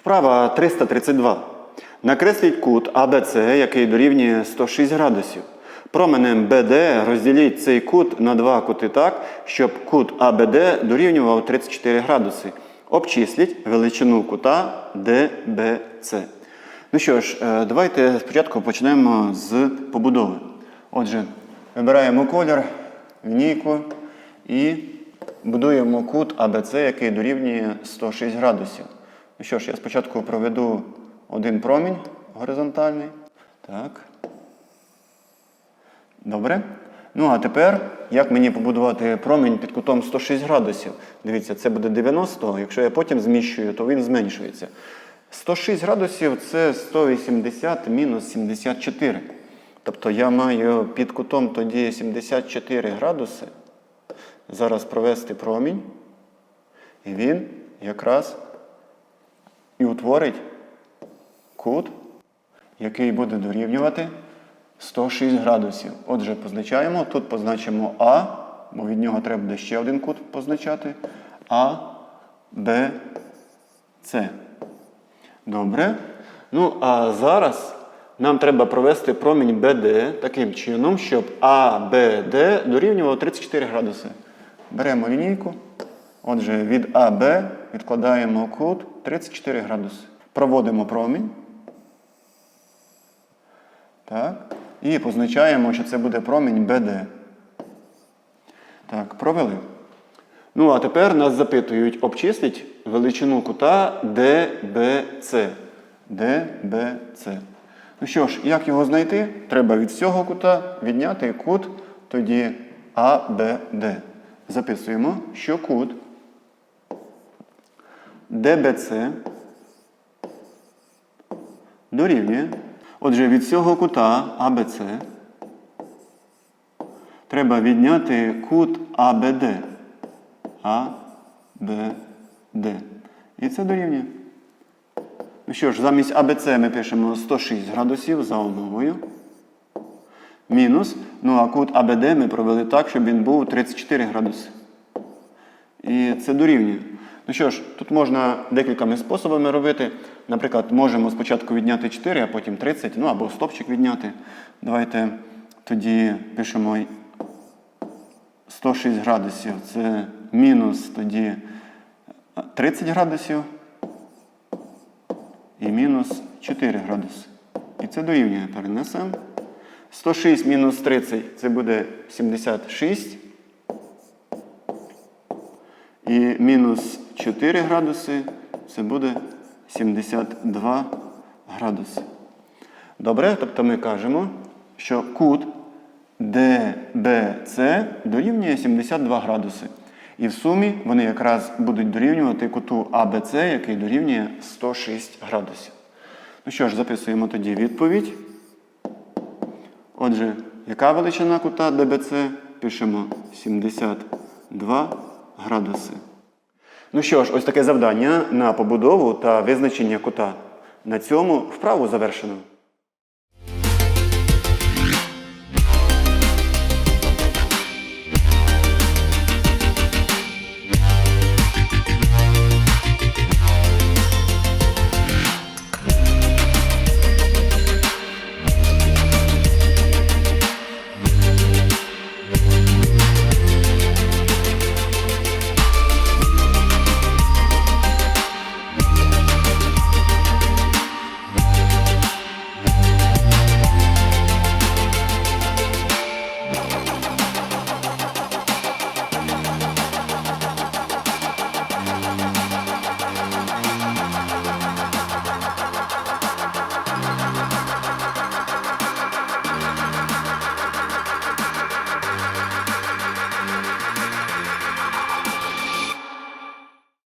Вправа 332. Накресліть кут АБЦ, який дорівнює 106 градусів. Променем BD розділіть цей кут на два кути так, щоб кут АБД дорівнював 34 градуси. Обчисліть величину кута DBC. Ну що ж, е, давайте спочатку почнемо з побудови. Отже, вибираємо колір, лінійку і будуємо кут АБЦ, який дорівнює 106 градусів. Ну що ж, я спочатку проведу один промінь горизонтальний. Так. Добре. Ну а тепер, як мені побудувати промінь під кутом 106 градусів? Дивіться, це буде 90, якщо я потім зміщую, то він зменшується. 106 градусів це 180 мінус 74. Тобто я маю під кутом тоді 74 градуси. Зараз провести промінь. І він якраз і утворить кут, який буде дорівнювати 106 градусів. Отже, позначаємо. Тут позначимо А, бо від нього треба буде ще один кут позначати. А, Б, С. Добре. Ну, а зараз нам треба провести промінь БД таким чином, щоб АБД дорівнювало 34 градуси. Беремо лінійку. Отже, від АБ відкладаємо кут 34 градуси. Проводимо промінь. Так. І позначаємо, що це буде промінь БД. Так, провели. Ну, а тепер нас запитують, обчисліть величину кута DBC. DBC. Ну що ж, як його знайти? Треба від цього кута відняти кут тоді ABD. Записуємо, що кут DBC дорівнює. Отже, від цього кута ABC треба відняти кут АБД. АБД. І це дорівнює. Ну що ж, замість АБЦ ми пишемо 106 градусів за умовою. Мінус. Ну а кут АБД ми провели так, щоб він був 34 градуси. І це дорівнює. Ну що ж, тут можна декількома способами робити. Наприклад, можемо спочатку відняти 4, а потім 30, ну або стопчик відняти. Давайте тоді пишемо 106 градусів. Це мінус тоді 30 градусів і мінус 4 градуси. І це дорівнює. Перенесемо. 106 мінус 30 це буде 76. І мінус 4 градуси це буде 72 градуси. Добре, тобто ми кажемо, що кут DBC дорівнює 72 градуси. І в сумі вони якраз будуть дорівнювати куту ABC, який дорівнює 106 градусів. Ну що ж, записуємо тоді відповідь. Отже, яка величина кута DBC? Пишемо 72 градуси. Ну що ж, ось таке завдання на побудову та визначення кута. На цьому вправу завершено.